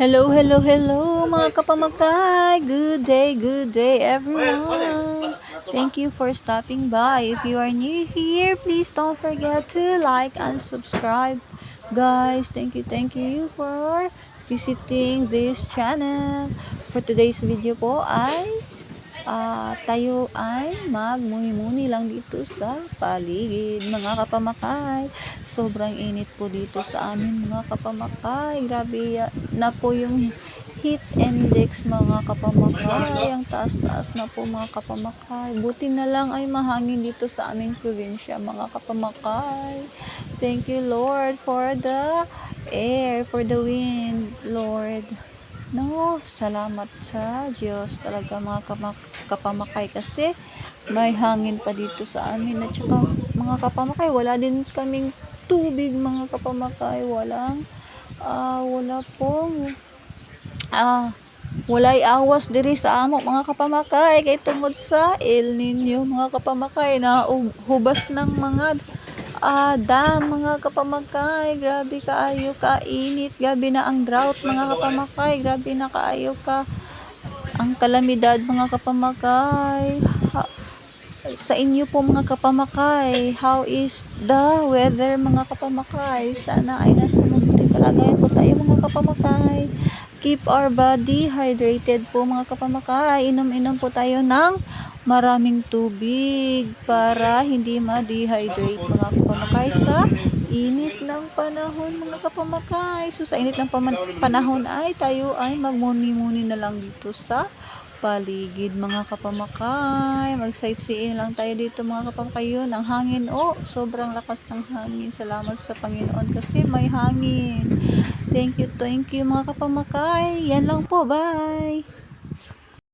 Hello, hello, hello mga kapamagkay. Good day, good day everyone. Thank you for stopping by. If you are new here, please don't forget to like and subscribe. Guys, thank you, thank you for visiting this channel. For today's video po ay ah, tayo ay magmuni-muni lang dito sa paligid mga kapamakay. Sobrang init po dito sa amin mga kapamakay. Grabe na po yung heat index mga kapamakay. Ang taas-taas na po mga kapamakay. Buti na lang ay mahangin dito sa aming probinsya mga kapamakay. Thank you Lord for the air, for the wind, Lord. No, salamat sa Diyos. Talaga mga kapamakay kasi may hangin pa dito sa amin at saka mga kapamakay wala din kaming tubig mga kapamakay. Walang ah wala pong ah walay awas diri sa amo mga kapamakay. Kay tungod sa El Nino mga kapamakay na ub- hubas ng mga ah dam mga kapamakay grabe kaayo ka. Init grabe na ang drought mga kapamakay grabe na kaayo ka. Ang kalamidad mga kapamakay Ha- sa inyo po mga kapamakay how is the weather mga kapamakay sana ay nasa mabuting kalagayan po tayo mga kapamakay keep our body hydrated po mga kapamakay. Inom-inom po tayo ng maraming tubig para hindi ma-dehydrate mga kapamakay sa init ng panahon mga kapamakay. So sa init ng panahon ay tayo ay magmuni-muni na lang dito sa paligid mga kapamakay. Mag sightseeing lang tayo dito mga kapamakay. Yun ang hangin oh sobrang lakas ng hangin. Salamat sa Panginoon kasi may hangin thank you thank you mga kapamakay. Yan lang po bye